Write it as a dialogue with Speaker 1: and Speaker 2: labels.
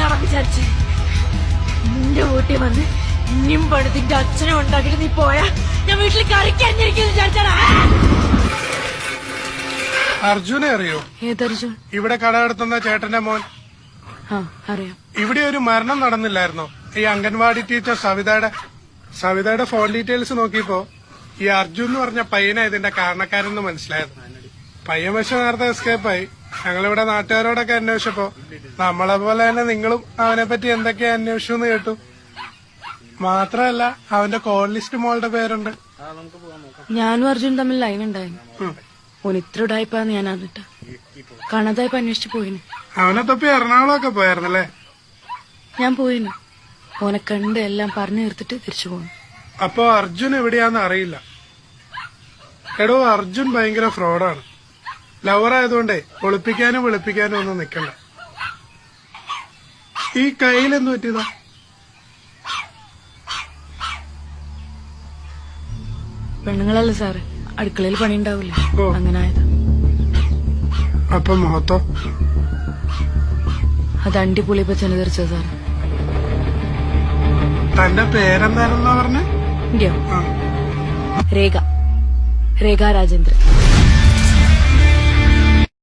Speaker 1: എന്നാണ് വിചാരിച്ച്? നിന്റെ വീട്ടിൽ വന്ന് ഇനിയും പണിതിന്റെ അച്ഛനെ ഉണ്ടാക്കിട്ട് നീ പോയാ ഞാൻ വീട്ടിൽ കറിക്കറിഞ്ഞിരിക്കുന്നു വിചാരിച്ചാടാ
Speaker 2: അർജുനെ അറിയോ?
Speaker 1: ഏതർജുൻ
Speaker 2: ഇവിടെ കട നടത്തുന്ന ചേട്ടന്റെ മോൻ.
Speaker 1: ആ അറിയാം.
Speaker 2: ഇവിടെ ഒരു മരണം നടന്നില്ലായിരുന്നോ? ഈ അംഗൻവാടി ടീച്ചർ സവിതയുടെ സവിതയുടെ ഫോൺ ഡീറ്റെയിൽസ് നോക്കിയപ്പോ ഈ അർജുൻ എന്ന് പറഞ്ഞ പയ്യനെ ഇതിന്റെ കാരണക്കാരെന്ന് മനസ്സിലായത്. പയ്യൻ വശം നേരത്തെ എസ്കേപ്പായി ഞങ്ങളിവിടെ നാട്ടുകാരോടൊക്കെ അന്വേഷിച്ചപ്പോ നമ്മളെ പോലെ തന്നെ നിങ്ങളും അവനെ പറ്റി എന്തൊക്കെയാ അന്വേഷിച്ചു എന്ന് കേട്ടു. മാത്രല്ല അവന്റെ കോൾ ലിസ്റ്റ് മോളുടെ പേരുണ്ട്.
Speaker 1: ഞാനും അർജുൻ തമ്മിൽ ലൈൻ ഉണ്ടായിരുന്നു.
Speaker 2: ഉം.
Speaker 1: ഉടായ്പാന്ന് ഞാൻ അറിഞ്ഞിട്ട്. കാണാതായപ്പോ അന്വേഷിച്ചു പോയിന്.
Speaker 2: അവനെ തപ്പി എറണാകുളമൊക്കെ പോയായിരുന്നല്ലേ?
Speaker 1: ഞാൻ പോയിന്. ഓനെ കണ്ട് എല്ലാം പറഞ്ഞു തീർത്തിട്ട് തിരിച്ചു പോന്നു.
Speaker 2: അപ്പോ അർജുൻ എവിടെയാന്ന് അറിയില്ല. എടോ അർജുൻ ഭയങ്കര ഫ്രോഡാണ് ലവർ ആയതുകൊണ്ടേ ഒളിപ്പിക്കാനും വെളുപ്പിക്കാനും ഒന്നും നിക്കണ്ട. ഈ കയ്യിൽ എന്ത് പറ്റിയതാ?
Speaker 1: പെണ്ണുങ്ങളല്ലേ സാറ്? അടുക്കളയിൽ പണി ഉണ്ടാവില്ല. അങ്ങനെ ആയത്
Speaker 2: അപ്പൊ മുഖത്തോ?
Speaker 1: അത് അണ്ടിപുളിയപ്പോ ചെന്ന് തീർച്ച സാറ്.
Speaker 2: തന്റെ പേരെന്താണെന്നാ പറഞ്ഞേ?
Speaker 1: രേഖ. രേഖ രാജേന്ദ്രൻ.